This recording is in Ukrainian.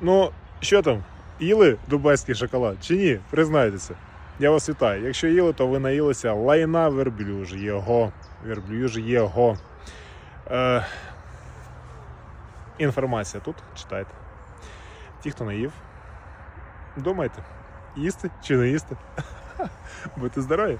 Ну, що там? Їли дубайський шоколад чи ні? Признайтеся. Я вас вітаю. Якщо їли, то ви наїлися лайна верблюж'єго. Верблюж'єго. Е, інформація тут читайте. Ті, хто наїв, думайте, їсти чи не їсти. Будьте здорові!